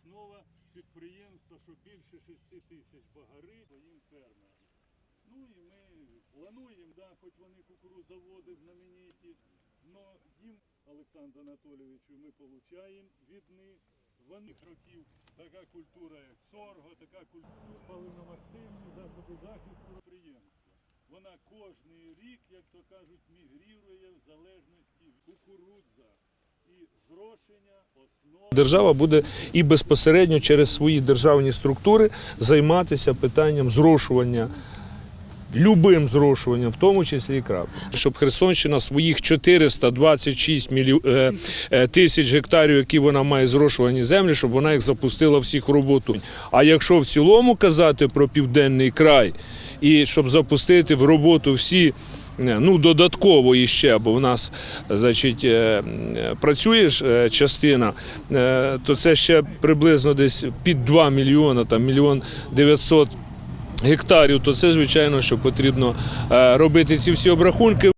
основа підприємства, що більше 6 тисяч багари своїм фермерам. Ну і ми плануємо, да, хоч вони кукурузаводи знамениті, но їм, Олександр Анатолійовичу, ми получаємо від них вони років така культура, як сорго, така культура паливно-мастильні засоби захисту підприємства. Вона кожний рік, як то кажуть, мігрірує в залежності від кукурудза. Держава буде і безпосередньо через свої державні структури займатися питанням зрошування. Любим зрошуванням, в тому числі і крап. Щоб Херсонщина своїх 426 мілі... е, е, тисяч гектарів, які вона має зрошувані землі, щоб вона їх запустила всіх в роботу. А якщо в цілому казати про південний край, і щоб запустити в роботу всі Ну, додатково іще, бо в нас значить, е, е, працює е, частина, е, то це ще приблизно десь під 2 мільйона, там мільйон 900 гектарів, то це, звичайно, що потрібно е, робити ці всі обрахунки.